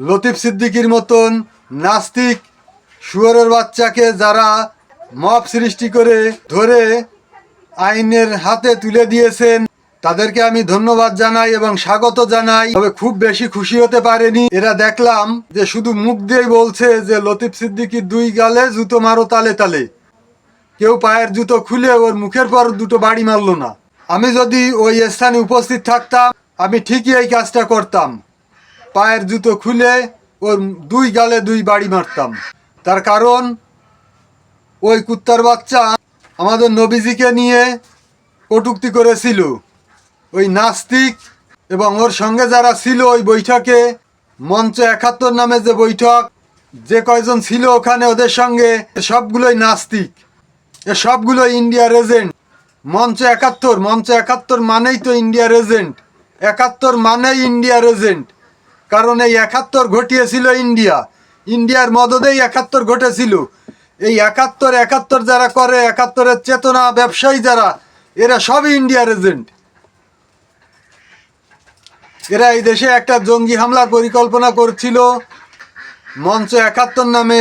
লতিফ সিদ্দিকির মতন নাস্তিক শুয়োরের বাচ্চাকে যারা মপ সৃষ্টি করে ধরে আইনের হাতে তুলে দিয়েছেন, তাদেরকে আমি ধন্যবাদ জানাই এবং স্বাগত জানাই। তবে খুব বেশি খুশি হতে পারেনি। এরা দেখলাম যে শুধু মুখ দিয়েই বলছে যে লতিফ সিদ্দিকির দুই গালে জুতো মারো তালে তালে। কেউ পায়ের জুতো খুলে ওর মুখের পর দুটো বাড়ি মারলো না। আমি যদি ওই স্থানে উপস্থিত থাকতাম, আমি ঠিকই এই কাজটা করতাম। পায়ের জুতো খুলে ওর দুই গালে দুই বাড়ি মারতাম। তার কারণ, ওই কুত্তার বাচ্চা আমাদের নবীজিকে নিয়ে কটুক্তি করেছিল। ওই নাস্তিক এবং ওর সঙ্গে যারা ছিল ওই বৈঠকে, মঞ্চ একাত্তর নামে যে বৈঠক, যে কয়জন ছিল ওখানে ওদের সঙ্গে সবগুলোই নাস্তিক। এ সবগুলো ইন্ডিয়ার এজেন্ট মঞ্চ একাত্তর মঞ্চ একাত্তর মানেই তো ইন্ডিয়ার এজেন্ট একাত্তর মানেই ইন্ডিয়ার এজেন্ট কারণ এই একাত্তর ঘটিয়েছিল ইন্ডিয়া। ইন্ডিয়ার মদদেই একাত্তর ঘটেছিল। এই একাত্তর একাত্তর যারা করে, একাত্তরের চেতনা, ব্যবসায়ী যারা, এরা সবই ইন্ডিয়ার এজেন্ট। এরা এই দেশে একটা জঙ্গি হামলার পরিকল্পনা করছিল। মঞ্চ একাত্তর নামে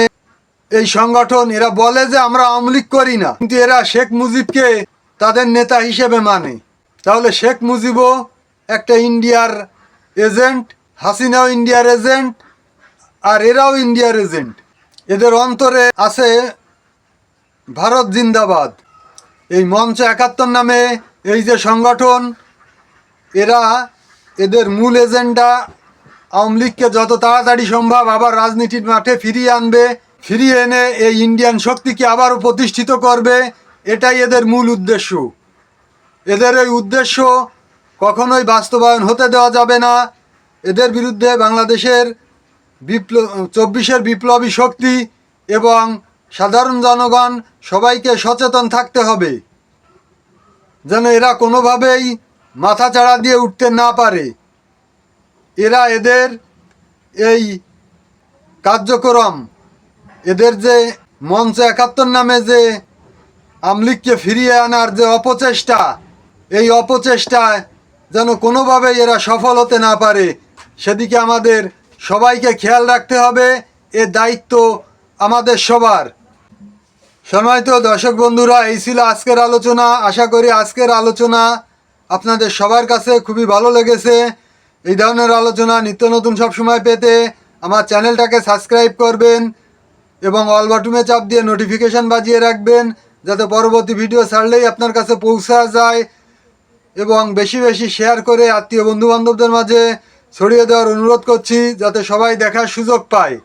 এই সংগঠন, এরা বলে যে আমরা আওয়ামী লীগ করি না, কিন্তু এরা শেখ মুজিবকে তাদের নেতা হিসেবে মানে। তাহলে শেখ মুজিবও একটা ইন্ডিয়ার এজেন্ট হাসিনাও ইন্ডিয়ার এজেন্ট আর এরাও ইন্ডিয়ার এজেন্ট এদের অন্তরে আছে ভারত জিন্দাবাদ। এই মঞ্চ একাত্তর নামে এই যে সংগঠন, এরা এদের মূল এজেন্ডা। আওয়ামী লীগকে যত তাড়াতাড়ি সম্ভব আবার রাজনীতির মাঠে ফিরিয়ে আনবে, ফিরিয়ে এনে এই ইন্ডিয়ান শক্তিকে আবারও প্রতিষ্ঠিত করবে, এটাই এদের মূল উদ্দেশ্য। এদের এই উদ্দেশ্য কখনোই বাস্তবায়ন হতে দেওয়া যাবে না। এদের বিরুদ্ধে বাংলাদেশের বিপ্লব, চব্বিশের বিপ্লবী শক্তি এবং সাধারণ জনগণ সবাইকে সচেতন থাকতে হবে, যেন এরা কোনোভাবেই মাথা চাড়া দিয়ে উঠতে না পারে। এরা এদের এই কার্যক্রম, এদের যে মঞ্চ একাত্তর নামে যে আমলিগকে ফিরিয়ে আনার যে অপচেষ্টা, এই অপচেষ্টায় যেন কোনোভাবেই এরা সফল হতে না পারে। সেদিকে আমাদের সবাইকে খেয়াল রাখতে হবে, এ দায়িত্ব আমাদের সবার। সম্মানিত দর্শক বন্ধুরা, এই ছিল আজকের আলোচনা। আশা করি আজকের আলোচনা আপনাদের সবার কাছে খুবই ভালো লেগেছে। এই ধরনের আলোচনা নিত্য নতুন সব সময় পেতে আমার চ্যানেলটাকে সাবস্ক্রাইব করবেন এবং অল বাটুমে চাপ দিয়ে নোটিফিকেশান বাজিয়ে রাখবেন, যাতে পরবর্তী ভিডিও ছাড়লেই আপনার কাছে পৌঁছা যায়। এবং বেশি বেশি শেয়ার করে আত্মীয় বন্ধু বান্ধবদের মাঝে ছড়িয়ে দেওয়ার অনুরোধ করছি যাতে সবাই দেখার সুযোগ পায়।